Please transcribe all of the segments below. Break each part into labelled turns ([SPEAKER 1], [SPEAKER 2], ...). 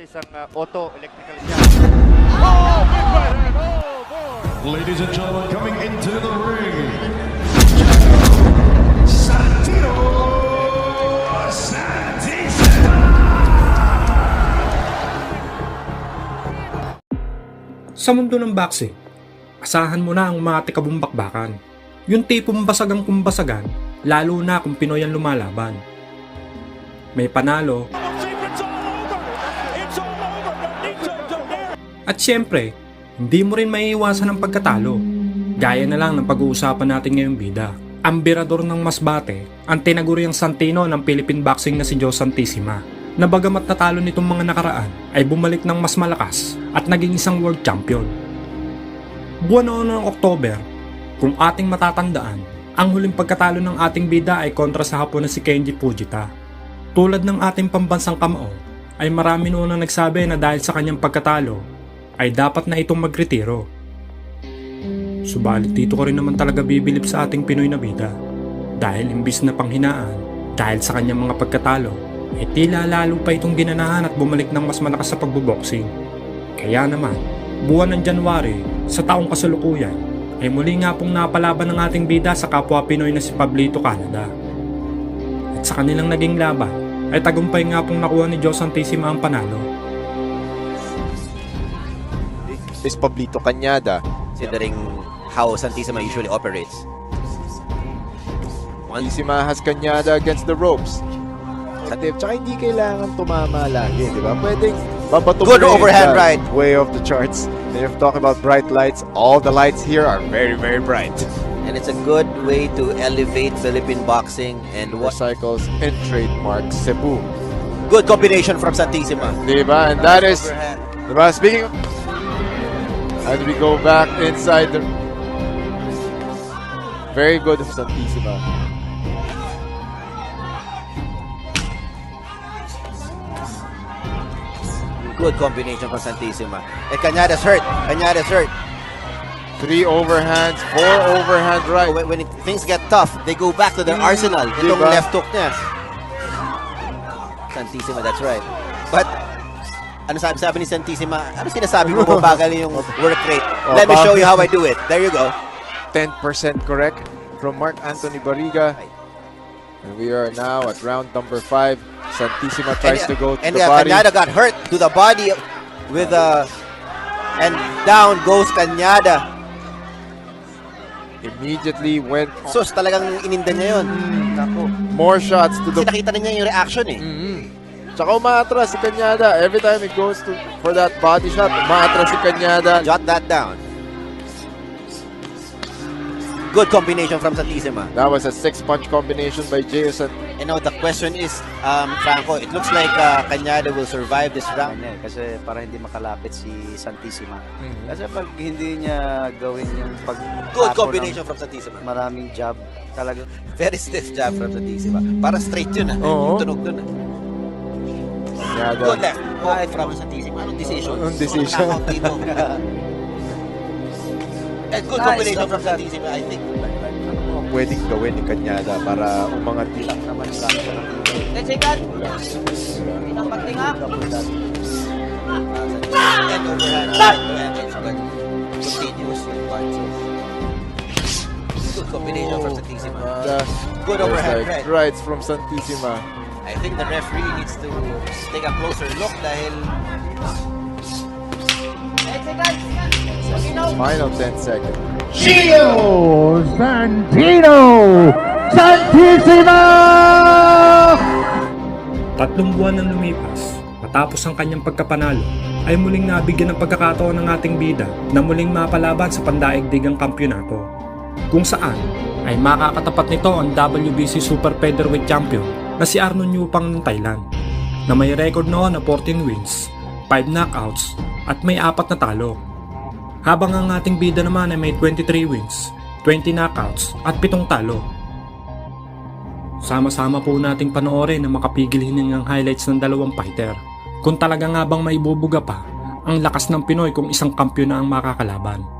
[SPEAKER 1] isang uh, auto electrical siya.
[SPEAKER 2] Oh, big right hand. Oh, boy.
[SPEAKER 3] Ladies and gentlemen, coming into the ring, Santino Santissima.
[SPEAKER 4] Sa mundo ng boxing, asahan mo na ang mga tikabumbakbakan. Yung tipong basagang kumbasagan, lalo na kung Pinoy ang lumalaban. May panalo, at syempre, hindi mo rin maiiwasan ang pagkatalo. Gaya na lang ng pag-uusapan natin ngayong bida. Ang birador ng masbate, ang tinaguriang Santino ng Philippine Boxing na si Joe Santissima, na bagamat natalo nitong mga nakaraan ay bumalik ng mas malakas at naging isang world champion. Buwan noon ng October, kung ating matatandaan, ang huling pagkatalo ng ating bida ay kontra sa hapon na si Kenji Fujita. Tulad ng ating pambansang kamao, ay marami noon ang nagsabi na dahil sa kanyang pagkatalo, ay dapat na itong magretiro. Subalit dito ko rin naman talaga bibilip sa ating Pinoy na bida. Dahil imbis na panghinaan, dahil sa kanyang mga pagkatalo, ay tila lalo pa itong ginanahan at bumalik ng mas malakas sa pagboboxing. Kaya naman, buwan ng January, sa taong kasalukuyan, ay muli nga pong napalaban ng ating bida sa kapwa Pinoy na si Pablito Canada. At sa kanilang naging laban, ay tagumpay nga pong nakuha ni Joe Santissima ang panalo.
[SPEAKER 5] Is Pablito Cañada.
[SPEAKER 6] considering how Santissima usually operates.
[SPEAKER 5] Santissima has Cañada against the ropes. Satif, tsaka hindi kailangan tumama lagi, di ba? Pwedeng babato
[SPEAKER 6] Good overhand right.
[SPEAKER 5] Way of the charts. And if talking about bright lights, all the lights here are very, very bright.
[SPEAKER 6] And it's a good way to elevate Philippine boxing and what
[SPEAKER 5] Motorcycles and trademark Cebu.
[SPEAKER 6] good combination from Santissima.
[SPEAKER 5] Di ba? And that is,
[SPEAKER 6] Overhand.
[SPEAKER 5] di ba? Speaking of, as we go back inside the, very good of Santissima.
[SPEAKER 6] good combination from Santissima. Eh, and Cañada's hurt. Cañada's hurt.
[SPEAKER 5] Three overhands, four overhand right.
[SPEAKER 6] Oh, when, when it, things get tough, they go back to their mm-hmm. arsenal. Itong
[SPEAKER 5] Diba?
[SPEAKER 6] left hook niya. Santissima, that's right. But, ano sabi, sabi ni Santissima, ano sinasabi mo mabagal yung work rate?
[SPEAKER 5] Oh,
[SPEAKER 6] Let me show you how I do it. There you go.
[SPEAKER 5] 10% correct from Mark Anthony Barriga. And we are now at round number five. Santissima tries
[SPEAKER 6] and,
[SPEAKER 5] to go to
[SPEAKER 6] and
[SPEAKER 5] the
[SPEAKER 6] uh,
[SPEAKER 5] body.
[SPEAKER 6] Cañada got hurt to the body with uh, and down goes Cañada.
[SPEAKER 5] Immediately went
[SPEAKER 6] So talagang ininda niya yun. Naku.
[SPEAKER 5] more shots to
[SPEAKER 6] Kasi
[SPEAKER 5] the...
[SPEAKER 6] nakita na niya yung reaction eh.
[SPEAKER 5] Mhm. Tsaka umaatras si Cañada. Every time he goes to for that body shot, umaatras si Cañada.
[SPEAKER 6] Jot that down. Good combination from Santissima.
[SPEAKER 5] That was a six-punch combination by Jason.
[SPEAKER 6] And now the question is, um, Franco, it looks like uh, Cañada will survive this round.
[SPEAKER 7] niya eh, kasi para hindi makalapit si Santissima.
[SPEAKER 5] Mhm.
[SPEAKER 7] Kasi pag hindi niya gawin yung pag
[SPEAKER 6] Good combination
[SPEAKER 7] ng
[SPEAKER 6] from Santissima.
[SPEAKER 7] maraming jab talaga
[SPEAKER 6] Very stiff jab from Santissima. Para straight yun ah.
[SPEAKER 5] Oo.
[SPEAKER 6] Yung tunog dun ah.
[SPEAKER 5] Cañada.
[SPEAKER 6] Good left. Right from Santissima. Anong decision?
[SPEAKER 5] Anong decision?
[SPEAKER 6] Knockout dito. And good combination from
[SPEAKER 7] uppercut.
[SPEAKER 6] Santissima, I think.
[SPEAKER 5] Pwedeng gawin ni Cañada para umangat din?
[SPEAKER 7] lang naman yung braso ng
[SPEAKER 6] And overhand. Continuous punches. Good combination from Santissima. Good
[SPEAKER 5] like
[SPEAKER 6] right.
[SPEAKER 5] rights from Santissima.
[SPEAKER 6] I think the referee needs to take a closer look dahil
[SPEAKER 5] Final 10 seconds.
[SPEAKER 2] Gio Santino Santissima!
[SPEAKER 4] Tatlong buwan nang lumipas, matapos ang kanyang pagkapanalo, ay muling nabigyan ng pagkakataon ng ating bida na muling mapalaban sa pandaigdigang kampyonato. Kung saan ay makakatapat nito ang WBC Super Featherweight Champion na si Arno Newpang ng Thailand na may record noon na 14 wins, 5 knockouts at may apat na talo. Habang ang ating bida naman ay may 23 wins, 20 knockouts at 7 talo. Sama-sama po nating panoorin ang makapigil hiningang highlights ng dalawang fighter. Kung talaga nga bang maibubuga pa ang lakas ng Pinoy kung isang kampyon na ang makakalaban.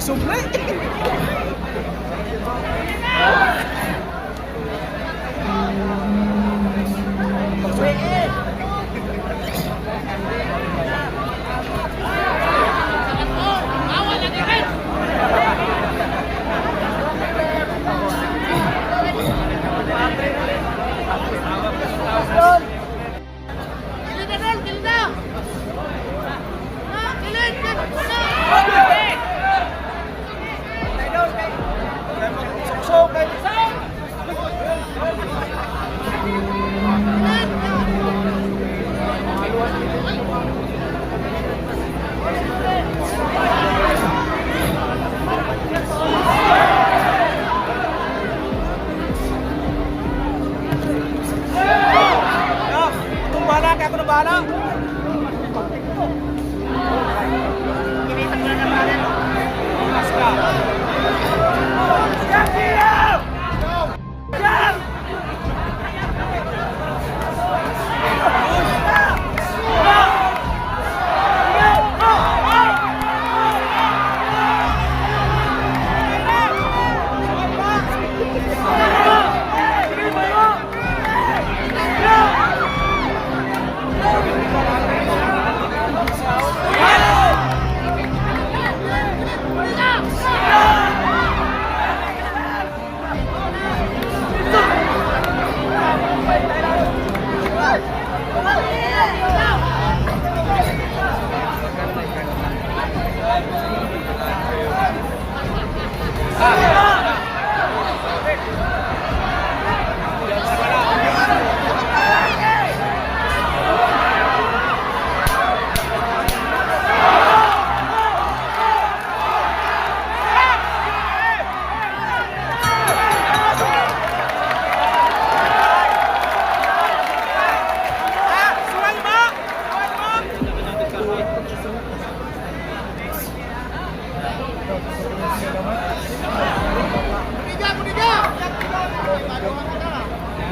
[SPEAKER 2] Kaya yung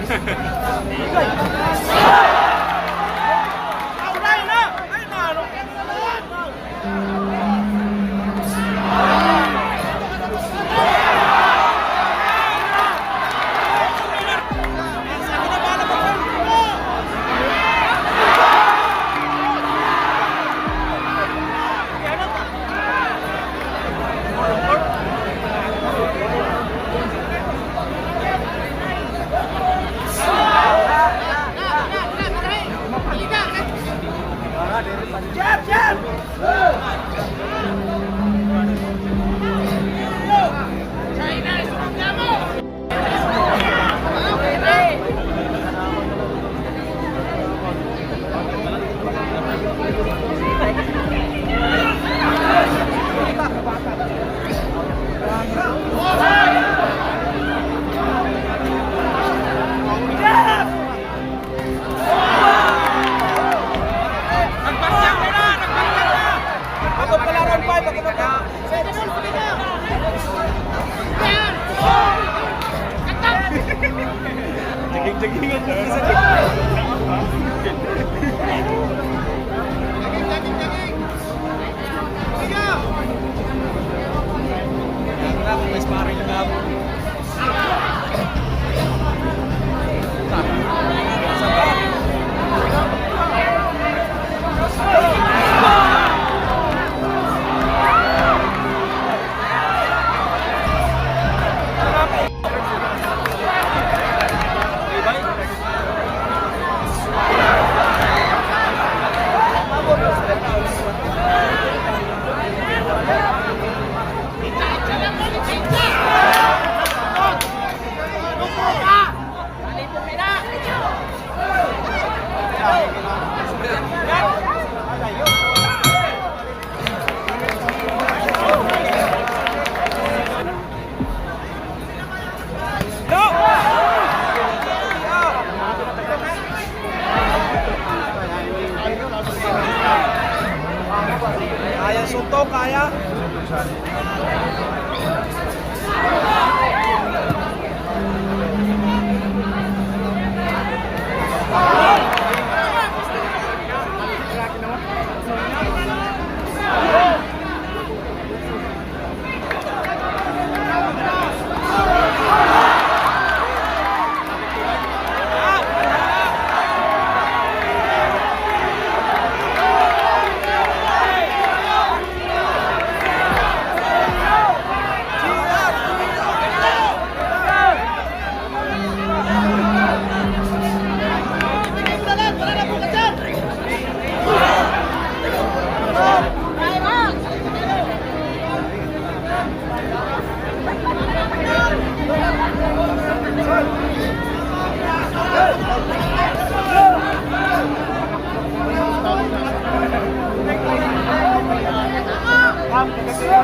[SPEAKER 2] すごい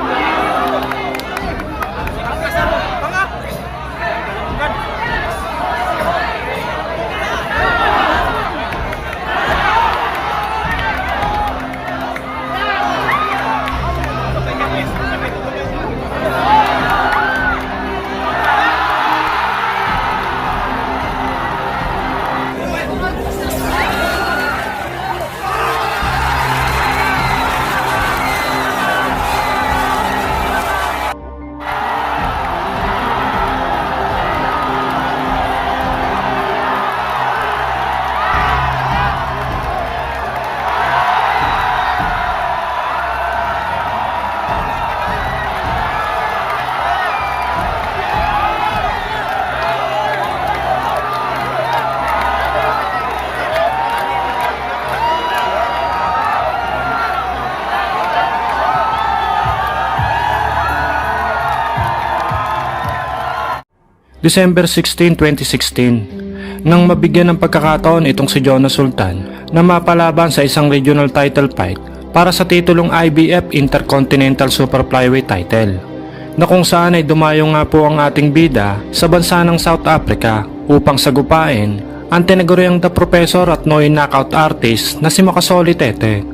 [SPEAKER 2] Amém.
[SPEAKER 8] December 16, 2016, nang mabigyan ng pagkakataon itong si Jonas Sultan na mapalaban sa isang regional title fight para sa titulong IBF Intercontinental Super Flyweight title na kung saan ay dumayo nga po ang ating bida sa bansa ng South Africa upang sagupain ang tinaguriang The Professor at Noy knockout artist na si Makasoli Tete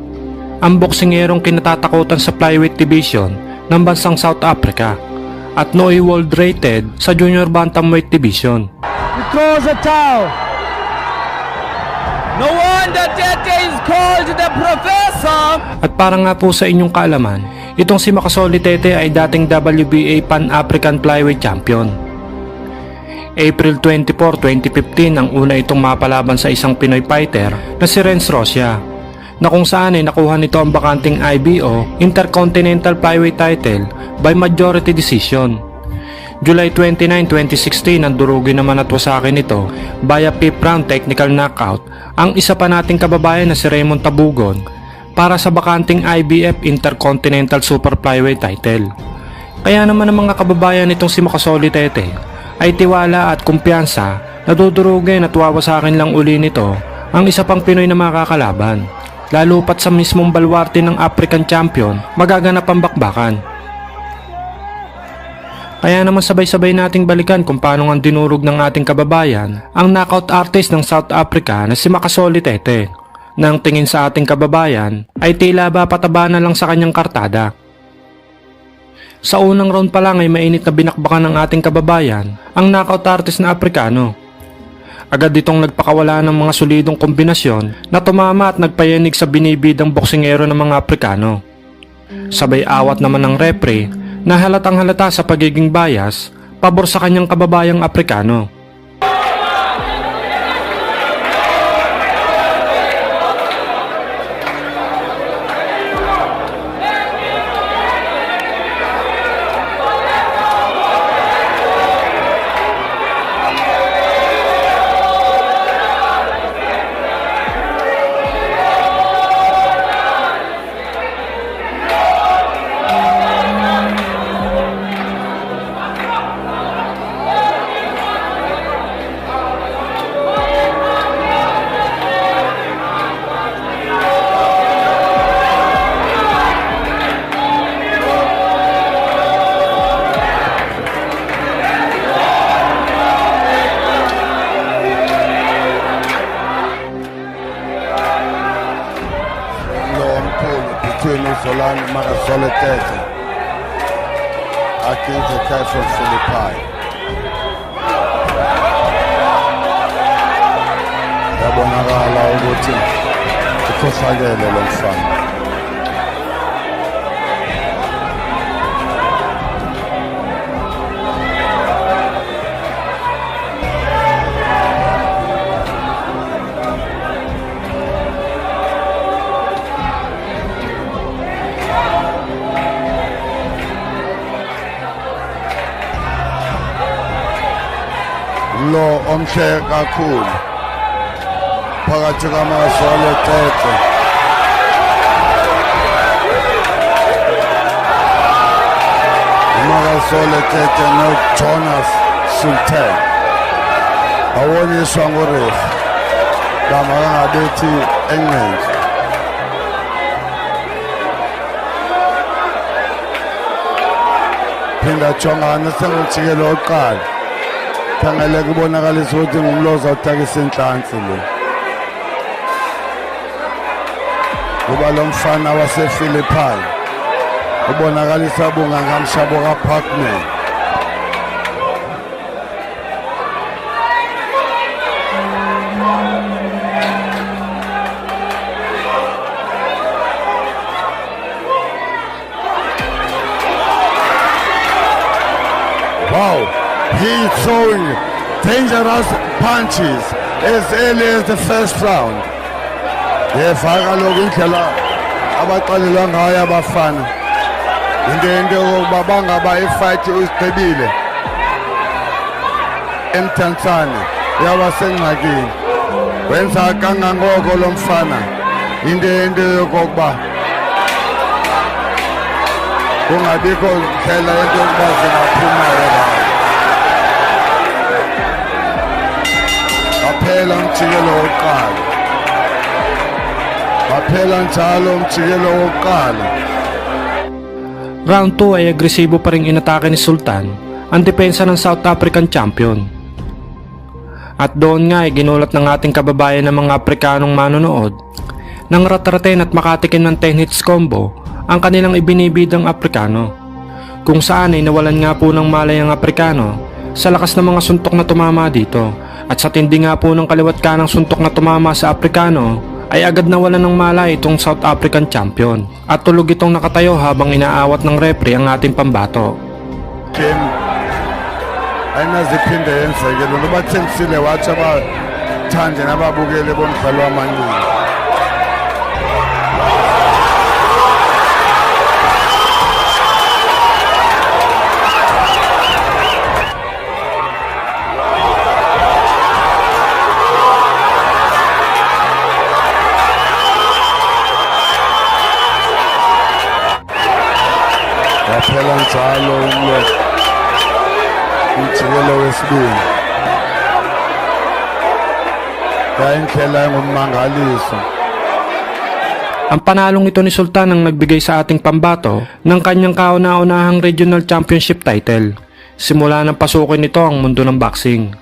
[SPEAKER 8] ang boksingerong kinatatakutan sa flyweight division ng bansang South Africa at Noy World Rated sa Junior Bantamweight Division.
[SPEAKER 9] Calls a towel. No wonder Tete is called the professor.
[SPEAKER 8] At para nga po sa inyong kaalaman, itong si Makasoli Tete ay dating WBA Pan-African Flyweight Champion. April 24, 2015 ang una itong mapalaban sa isang Pinoy fighter na si Renz Rosia na kung saan ay nakuha nito ang bakanting IBO Intercontinental Flyweight title by majority decision. July 29, 2016 ang durugin naman at wasakin nito via fifth round technical knockout ang isa pa nating kababayan na si Raymond Tabugon para sa bakanting IBF Intercontinental Super Flyweight title. Kaya naman ang mga kababayan nitong si Makasoli Tete ay tiwala at kumpiyansa na dudurugin at wawasakin lang uli nito ang isa pang Pinoy na makakalaban. Lalo pat sa mismong balwarte ng African Champion magaganap ang bakbakan. Kaya naman sabay-sabay nating balikan kung paano ang dinurog ng ating kababayan ang knockout artist ng South Africa na si Makasoli Tete. Nang tingin sa ating kababayan ay tila ba pataba na lang sa kanyang kartada. Sa unang round pa lang ay mainit na binakbakan ng ating kababayan ang knockout artist na Aprikano. Agad itong nagpakawala ng mga solidong kombinasyon na tumama at nagpayanig sa binibidang boksingero ng mga Aprikano. Sabay awat naman ng repre na halatang halata sa pagiging bias pabor sa kanyang kababayang Aprikano.
[SPEAKER 10] umshe kakhulu. Phakathi kwamazwe alecece umakasolecece nojonas sultan. Awonyiswa nguresi kamakangabethi encenje phinda jongana sengumjikelo wokuqala khangele kubonakalisa ukuthi ngumlozi awutakisa inhlansi lo kuba lo mfana wasefilipi ubonakalisa bungangamshabo kaparkman. Throwing dangerous punches as early as the first round. Yefaka lokhu indlela abaqalelwa ngayo abafana. Into into yokuba bangaba ifight isigqibile. Emthansane yaba sengxakini. Wenza kangangoko lo mfana. Into into yokuba kungabikho ndlela yento yokuba zingaphumelela waphela umjikelo wokuqala waphela njalo umjikelo wokuqala
[SPEAKER 8] Round 2 ay agresibo pa rin inatake ni Sultan ang depensa ng South African champion. At doon nga ay ginulat ng ating kababayan ng mga Afrikanong manonood nang ratraten at makatikim ng 10 hits combo ang kanilang ibinibidang Aprikano. Kung saan ay nawalan nga po ng malay ang Aprikano sa lakas ng mga suntok na tumama dito at sa tindi nga po ng kaliwat kanang suntok na tumama sa Aprikano ay agad nawalan ng malay itong South African champion. At tulog itong nakatayo habang inaawat ng referee ang ating pambato.
[SPEAKER 10] kim ayinaziphinde yenzeke lo nto bathengisile watsho abathandi nababukeli bomdlalo wamanqindi iphela njalo umlomo umjikelo wesibili yayindlela engummangaliso
[SPEAKER 4] Ang panalong ito ni Sultan ang nagbigay sa ating pambato ng kanyang kauna-unahang regional championship title. Simula ng pasukin nito ang mundo ng boxing.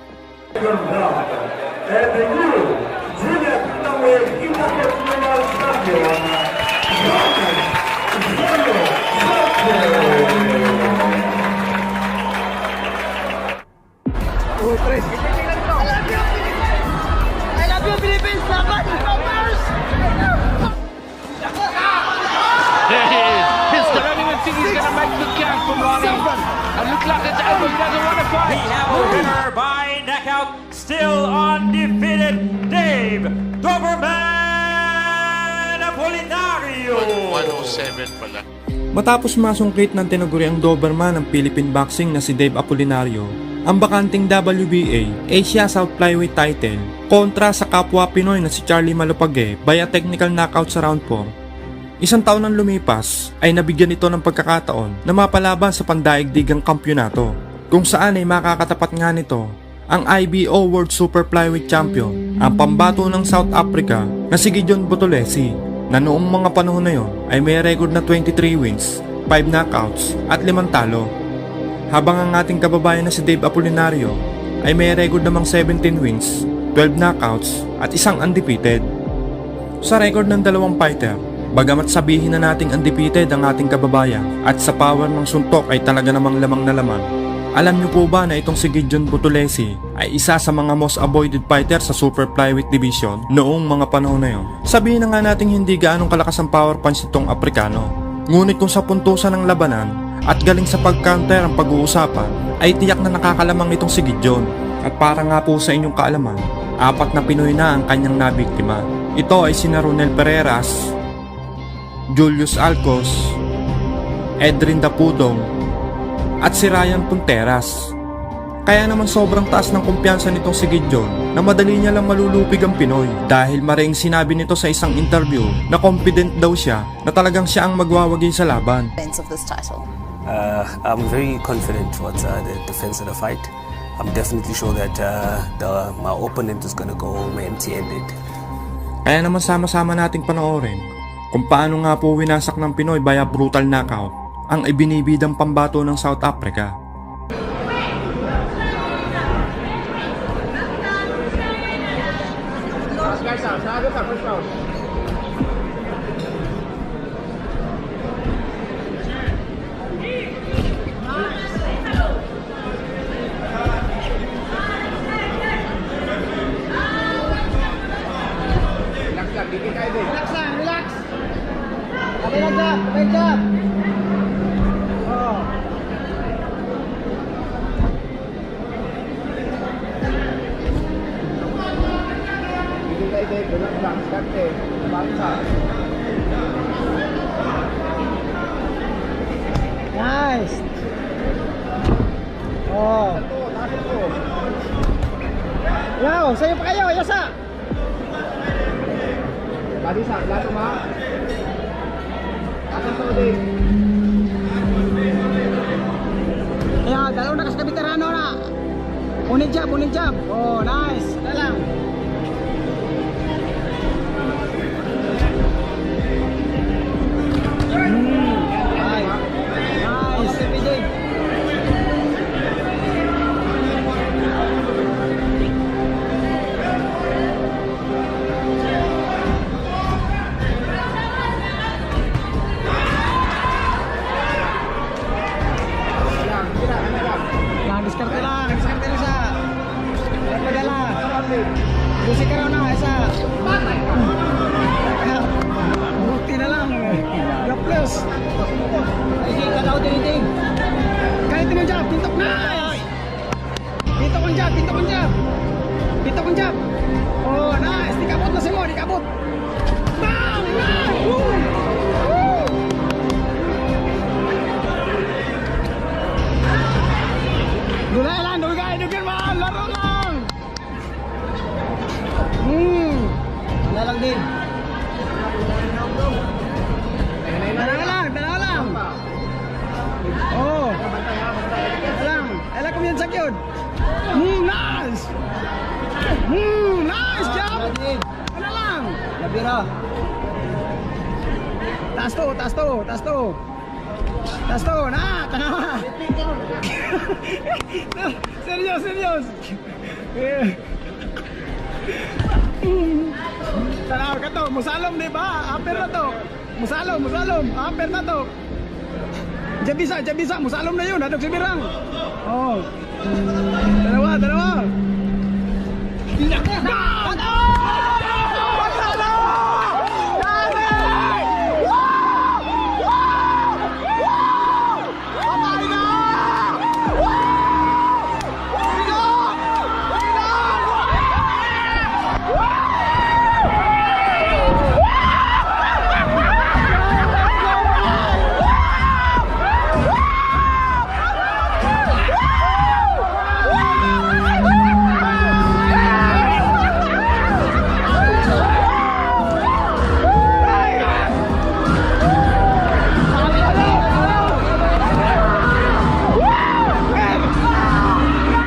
[SPEAKER 11] 107 pala.
[SPEAKER 4] Matapos masungkit ng tinaguriang Doberman ng Philippine Boxing na si Dave Apolinario, ang bakanting WBA Asia South Flyweight title kontra sa kapwa Pinoy na si Charlie Malupage via technical knockout sa round 4. Isang taon nang lumipas ay nabigyan ito ng pagkakataon na mapalaban sa pandaigdigang kampyonato kung saan ay makakatapat nga nito ang IBO World Super Flyweight Champion, ang pambato ng South Africa na si Gideon Butolesi na noong mga panahon na yon ay may record na 23 wins, 5 knockouts at 5 talo. Habang ang ating kababayan na si Dave Apolinario ay may record namang 17 wins, 12 knockouts at isang undefeated. Sa record ng dalawang fighter, bagamat sabihin na nating undefeated ang ating kababayan at sa power ng suntok ay talaga namang lamang na laman, alam niyo po ba na itong si Gideon Butulesi ay isa sa mga most avoided fighter sa Super Flyweight Division noong mga panahon na yon? Sabihin na nga nating hindi gaanong kalakas ang power punch nitong Aprikano. Ngunit kung sa puntusan ng labanan at galing sa pag-counter ang pag-uusapan ay tiyak na nakakalamang itong si Gideon. At para nga po sa inyong kaalaman, apat na Pinoy na ang kanyang nabiktima. Ito ay sina Ronel Pereras, Julius Alcos, Edrin Dapudong, at si Ryan Punteras. Kaya naman sobrang taas ng kumpiyansa nitong si Gideon na madali niya lang malulupig ang Pinoy dahil maring sinabi nito sa isang interview na confident daw siya na talagang siya ang magwawagi sa laban.
[SPEAKER 12] of this title.
[SPEAKER 11] Uh, I'm very confident towards uh, the defense of the fight. I'm definitely sure that uh, the, my opponent is going to go home empty-handed.
[SPEAKER 4] Kaya naman sama-sama nating panoorin kung paano nga po winasak ng Pinoy via brutal knockout ang ibinibidang pambato ng South Africa.
[SPEAKER 2] Nice. Unid jab, unid jab. Oh, nice. Lang. Din. Kahit mo jab, pintok na. Pintok ang jab, pintok ang jab. Pintok ang jab. Oh, Diyan bisa, diyan bisa, musalom na yun, hadog si Birang. Oh. Dalawa, dalawa. Gol!